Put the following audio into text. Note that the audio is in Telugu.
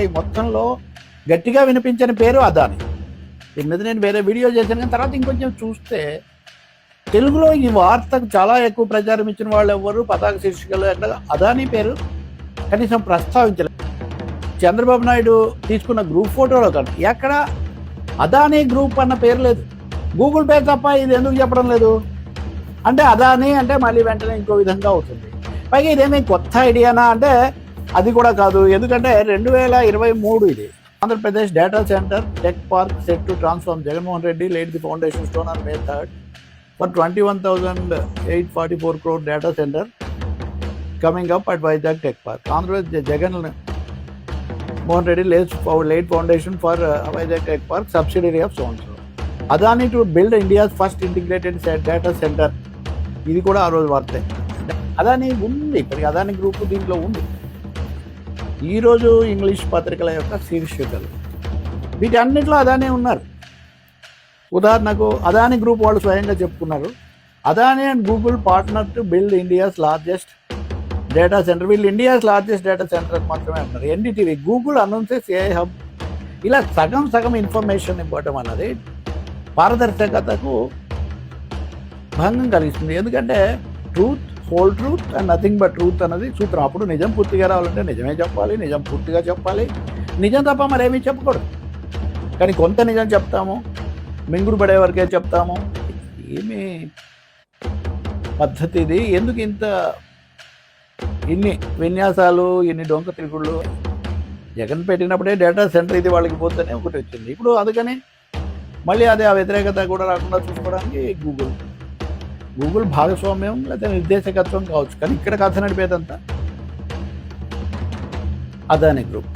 ఈ మొత్తంలో గట్టిగా వినిపించని పేరు అదాని. దీని మీద నేను వేరే వీడియో చేశాను కానీ తర్వాత ఇంకొంచెం చూస్తే తెలుగులో ఈ వార్తకు చాలా ఎక్కువ ప్రచారం ఇచ్చిన వాళ్ళు ఎవరు? పతాక శీర్షికలు ఎక్కడ? అదాని పేరు కనీసం ప్రస్తావించలేదు. చంద్రబాబు నాయుడు తీసుకున్న గ్రూప్ ఫోటోలో కానీ ఎక్కడ అదానీ గ్రూప్ అన్న పేరు లేదు. గూగుల్ పే తప్ప ఇది ఎందుకు చెప్పడం లేదు? అంటే అదాని అంటే మళ్ళీ వెంటనే ఇంకో విధంగా అవుతుంది. పైగా ఇదేమీ కొత్త ఐడియానా అంటే అది కూడా కాదు. ఎందుకంటే రెండు వేల ఇరవై మూడు ఇది Andhra Pradesh data centre tech park set to transform Jaganmohan Reddy late the foundation stone on May third for twenty one thousand eight forty four crore data centre coming up at Vizag tech park Andhra Pradesh Jagan Mohan Reddy late late foundation for Vizag tech park subsidiary of sons Adani to build India's first integrated data centre ఇది కూడా ఆ రోజు వార్తే. అదాని ఉంది. ఇప్పటికి అదాని గ్రూప్ దీంట్లో ఉంది. ఈరోజు ఇంగ్లీష్ పత్రికల యొక్క శీర్షికలు. వీటన్నిటిలో అదానే ఉన్నారు. ఉదాహరణకు అదాని గ్రూప్ వాళ్ళు స్వయంగా చెప్పుకున్నారు. Adani and Google partner to build India's largest data centre. వీళ్ళు ఇండియాస్ లార్జెస్ట్ డేటా సెంటర్ మాత్రమే అంటారు NDTV Google announces a hub. ఇలా సగం సగం ఇన్ఫర్మేషన్ ఇవ్వటం అన్నది పారదర్శకతకు భంగం కలిగిస్తుంది. ఎందుకంటే truth whole truth and nothing but truth అన్నది సూత్రం. అప్పుడు నిజం పూర్తిగా రావాలంటే నిజమే చెప్పాలి నిజం పూర్తిగా చెప్పాలి. నిజం తప్ప మరేమీ చెప్పకూడదు. కానీ కొంత నిజం చెప్తాము మింగుడు పడే వరకే చెప్తాము. ఏమి పద్ధతి ఇది? ఎందుకు ఇంత ఇన్ని విన్యాసాలు ఇన్ని డొంక తిరుగుళ్ళు? జగన్ పెట్టినప్పుడే డేటా సెంటర్ ఇది వాళ్ళకి పోతేనే ఒకటి వచ్చింది. ఇప్పుడు అందుకని మళ్ళీ అదే ఆ వ్యతిరేకత కూడా రాకుండా చూసుకోవడానికి గూగుల్ గూగుల్ భాగస్వామ్యం లేదా నిర్దేశకత్వం కావచ్చు కానీ ఇక్కడ కథ నడిపేదంతా అదాని గ్రూప్.